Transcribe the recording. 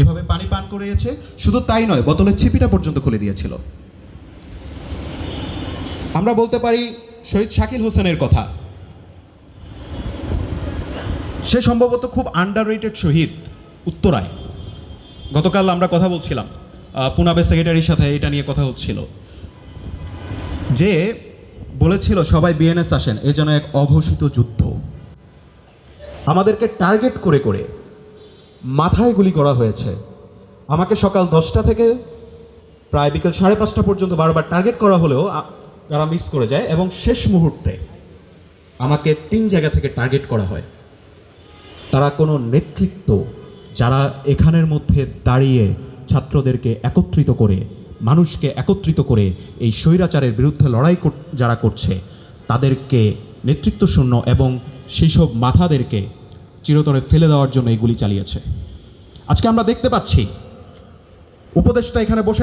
এভাবে পানি পান করিয়েছে, শুধু তাই নয়, বোতলের ছিপিটা পর্যন্ত খুলে দিয়েছিল। আমরা বলতে পারি শহীদ শাকিল হোসেনের কথা। সে সম্ভবত খুব আন্ডার রেটেড শহীদ উত্তরায়। গতকাল আমরা কথা বলছিলাম পুনাবে সেক্রেটারির সাথে এটা নিয়ে কথা হচ্ছিল। যে বলেছিল, সবাই বিএনএস আসেন, এ যেন এক অঘোষিত যুদ্ধ। আমাদেরকে টার্গেট করে করে মাথায় গুলি করা হয়েছে। আমাকে সকাল দশটা থেকে প্রায় বিকেল সাড়ে পাঁচটা পর্যন্ত বারবার টার্গেট করা হলেও তারা মিস করে যায় এবং শেষ মুহূর্তে আমাকে তিন জায়গা থেকে টার্গেট করা হয়। তারা কোনো নেতৃত্ব যারা এখানের মধ্যে দাঁড়িয়ে ছাত্রদেরকে একত্রিত করে, মানুষকে একত্রিত করে এই স্বৈরাচারের বিরুদ্ধে লড়াই যারা করছে, তাদেরকে নেতৃত্ব শূন্য এবং সেই সব মাথাদেরকে চিরতরে ফেলে দেওয়ার জন্য এগুলি গুলি চালিয়েছে। আজকে আমরা দেখতে পাচ্ছি উপদেশটা এখানে বসে